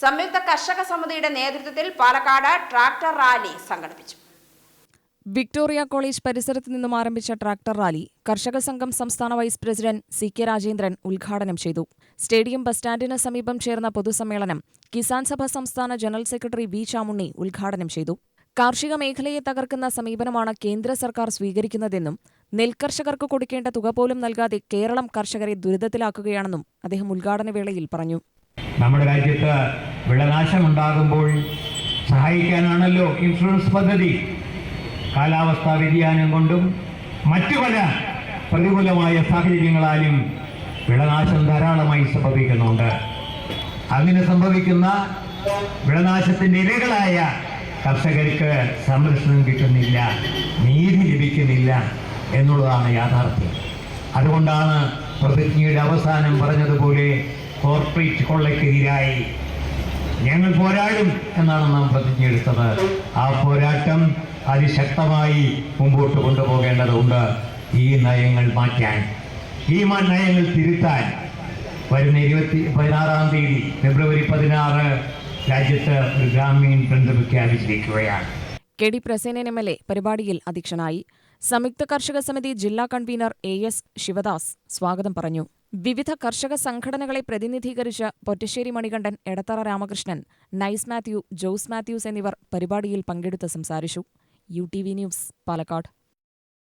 സംയുക്ത കർഷക സമിതിയുടെ നേതൃത്വത്തിൽ പാലക്കാട് ട്രാക്ടർ റാലി സംഘടിപ്പിച്ചു. വിക്ടോറിയ കോളേജ് പരിസരത്ത് നിന്നും ആരംഭിച്ച ട്രാക്ടർ റാലി കർഷക സംഘം സംസ്ഥാന vice president C K Rajendran ഉദ്ഘാടനം ചെയ്തു. സ്റ്റേഡിയം ബസ് സ്റ്റാൻഡിന് സമീപം ചേർന്ന പൊതുസമ്മേളനം കിസാൻ സഭ സംസ്ഥാന ജനറൽ സെക്രട്ടറി വി ചാമുണ്ണി ഉദ്ഘാടനം ചെയ്തു. കാർഷിക മേഖലയെ തകർക്കുന്ന സമീപനമാണ് കേന്ദ്ര സർക്കാർ സ്വീകരിക്കുന്നതെന്നും നെൽകർഷകർക്ക് കൊടുക്കേണ്ട തുക പോലും നൽകാതെ കേരളം കർഷകരെ ദുരിതത്തിലാക്കുകയാണെന്നും അദ്ദേഹം ഉദ്ഘാടന വേളയിൽ പറഞ്ഞു. നമ്മുടെ രാജ്യത്ത് വിളനാശമുണ്ടാകുമ്പോൾ സഹായിക്കാനാണല്ലോ ഇൻഷുറൻസ് പദ്ധതി. കാലാവസ്ഥാ വ്യതിയാനം കൊണ്ടും മറ്റു പല പ്രതികൂലമായ സാഹചര്യങ്ങളാലും വിളനാശം ധാരാളമായി സംഭവിക്കുന്നുണ്ട്. അങ്ങനെ സംഭവിക്കുന്ന വിളനാശത്തിന്റെ ഇരകളായ കർഷകർക്ക് സംരക്ഷണം കിട്ടുന്നില്ല നീതി ലഭിക്കുന്നില്ല എന്നുള്ളതാണ് യാഥാർത്ഥ്യം. അതുകൊണ്ടാണ് പ്രതിജ്ഞയുടെ അവസാനം പറഞ്ഞതുപോലെ കോർപ്പറേറ്റ് കൊള്ളയ്ക്കെതിരായി ഞങ്ങൾ പോരാടും എന്നാണ് നാം പ്രതിജ്ഞയെടുത്തത്. ആ പോരാട്ടം അതിശക്തമായി മുമ്പോട്ട് കൊണ്ടുപോകേണ്ടതുണ്ട്. ഈ നയങ്ങൾ മാറ്റാൻ. ഈ നയങ്ങൾ തിരുത്താൻ വരുന്ന ഇരുപത്തി പതിനാറാം തീയതി ഫെബ്രുവരി പതിനാറ് രാജ്യത്ത് ഒരു ഗ്രാമീൺ ബന്ദ് പ്രഖ്യാപിച്ചിരിക്കുകയാണ്. K D Prasenan M L A പരിപാടിയിൽ അധ്യക്ഷനായി സംയുക്ത കർഷക സമിതി ജില്ലാ കൺവീനർ എ എസ് ശിവദാസ് സ്വാഗതം പറഞ്ഞു. വിവിധ കർഷക സംഘടനകളെ പ്രതിനിധീകരിച്ച് പൊറ്റശ്ശേരി മണികണ്ഠൻ എടത്തറ രാമകൃഷ്ണൻ നൈസ് മാത്യു ജോസ് മാത്യൂസ് എന്നിവർ പരിപാടിയിൽ പങ്കെടുത്ത് സംസാരിച്ചു. U T V news Palakkad.